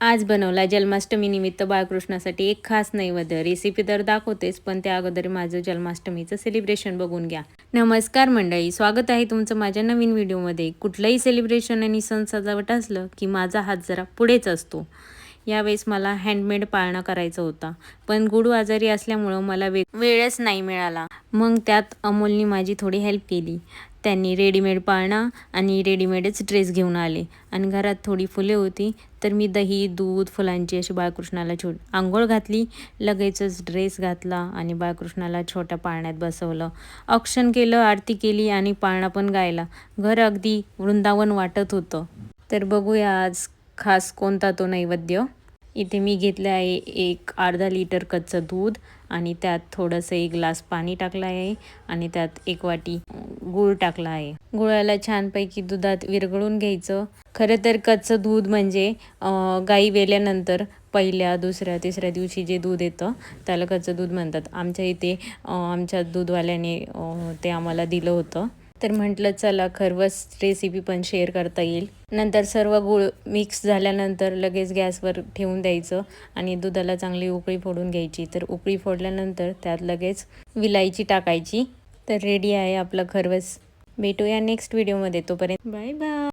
आज बनवला जन्माष्टमी निमित्त बाळकृष्णासाठी एक खास नैवेद्य. रेसिपी तर दाखवतेच पण त्या अगोदर माझं जन्माष्टमीचं सेलिब्रेशन बघून घ्या. नमस्कार मंडळी स्वागत आहे तुमचं माझ्या नवीन व्हिडिओमध्ये कुठलंही सेलिब्रेशन आणि सण सजावट असलं की माझा हात जरा पुढेच असतो. यावेळेस मला हँडमेड पाळणा करायचा होता. पण गुडू आजारी असल्यामुळं मला वे वेळच नाही मिळाला. मग त्यात अमोलनी माझी थोडी हेल्प केली. त्यांनी रेडीमेड पाळणा आणि रेडीमेडच ड्रेस घेऊन आले. आणि घरात थोडी फुले होती तर मी दही दूध फुलांची अशी बाळकृष्णाला छोट आंघोळ घातली. लगेचच ड्रेस घातला आणि बाळकृष्णाला छोट्या पाळण्यात बसवलं. औक्षण केलं आरती केली आणि पाळणा पण गायला. घर अगदी वृंदावन वाटत होतं. तर बघूया आज खास कोणता तो नैवेद्य? इथे मी घेतलं आहे एक अर्धा लिटर कच्चं दूध आणि त्यात थोडंसं एक ग्लास पाणी टाकलं आहे आणि त्यात एक वाटी गूळ टाकला आहे. गुळाला छानपैकी दुधात विरघळून घ्यायचं. खरं तर कच्चं दूध म्हणजे गाई वेल्यानंतर पहिल्या दुसऱ्या तिसऱ्या दिवशी जे दूध येतं त्याला कच्चं दूध म्हणतात. आमच्या इथे आमच्या दूधवाल्याने ते आम्हाला दिलं होतं. तर म्हटलं चला खरवस रेसिपी पण शेअर करता येईल. नंतर सर्व गूळ मिक्स झाल्यानंतर लगेच गॅसवर ठेवून द्यायचं आणि दुधाला चांगली उकळी फोडून घ्यायची. तर उकळी फोडल्यानंतर त्यात लगेच विलायची टाकायची. तर रेडी आहे आपलं खरवस. भेटूया नेक्स्ट व्हिडिओमध्ये तोपर्यंत बाय बाय